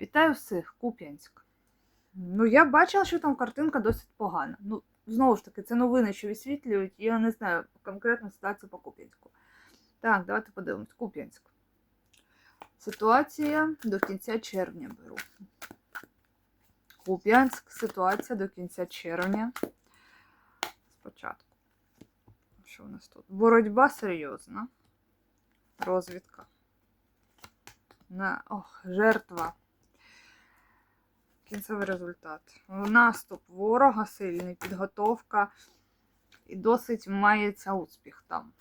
Вітаю всіх, Куп'янськ. Ну, я бачила, що там картинка досить погана. Ну, знову ж таки, це новини, що висвітлюють, я не знаю конкретну ситуацію по Куп'янську. Так, давайте подивимось. Куп'янськ. Ситуація до кінця червня беру. Куп'янськ, ситуація до кінця червня. Спочатку. Що у нас тут? Боротьба серйозна. Розвідка. На... Ох, жертва. Кінцевий результат. Наступ ворога сильний, підготовка. І досить мається успіх там.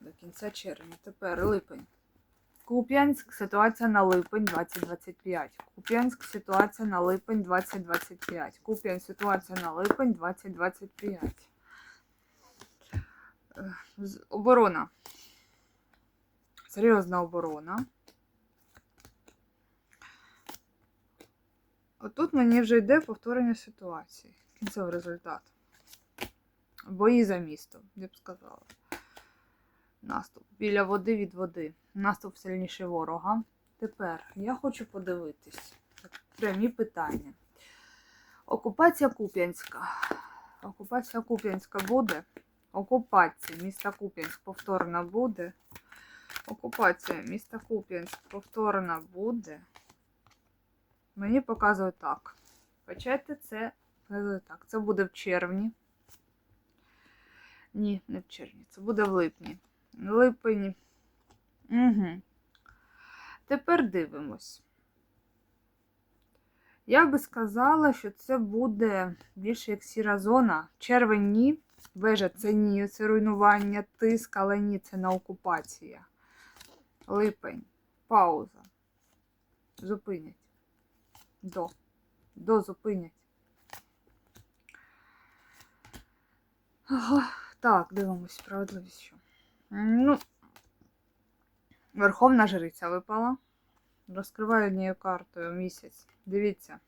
До кінця червня. Тепер липень. Куп'янськ ситуація на липень 2025. Куп'янськ ситуація на липень 2025. Куп'янськ ситуація на липень 2025. Е, Оборона. Серйозна оборона. Отут мені вже йде повторення ситуації. Кінцевий результат. Бої за місто, я б сказала. Наступ. Біля води від води. Наступ сильніше ворога. Тепер я хочу подивитись. Прямі питання. Окупація Куп'янська. Окупація Куп'янська буде. Окупація міста Куп'янськ повторна буде. Окупація міста Куп'янськ повторна буде. Мені показує так. Почайте це показує так. Це буде в червні. Ні, не в червні. Це буде в липні. Липень. Угу. Тепер дивимось. Я би сказала, що це буде більше як сіра зона. Червень ні. Вежа це ні, це руйнування, тиск, але ні, це на окупація. Липень. Пауза. Зупинять. До. До зупинять. Так, дивимось, справедливість що. Ну, Верховна жриця випала. Розкриваю однією картою місяць. Дивіться.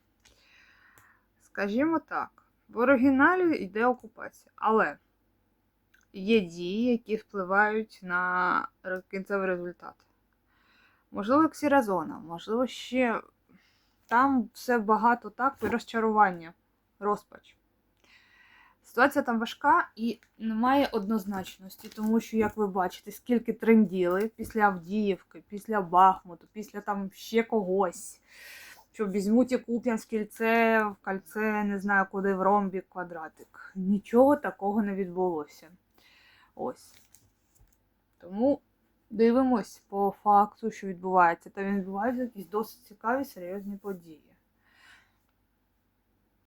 Скажімо так, в оригіналі йде окупація, але є дії, які впливають на кінцевий результат. Можливо, ксіразона, можливо, ще там все багато так, розчарування, розпач. Ситуація там важка і немає однозначності, тому що, як ви бачите, скільки тренділи після Авдіївки, після Бахмуту, після там ще когось, що візьмуть і Куп'янськ кільце, в кольце, не знаю куди, в ромбік, квадратик. Нічого такого не відбулося. Ось. Тому дивимось по факту, що відбувається. Та відбуваються якісь досить цікаві серйозні події.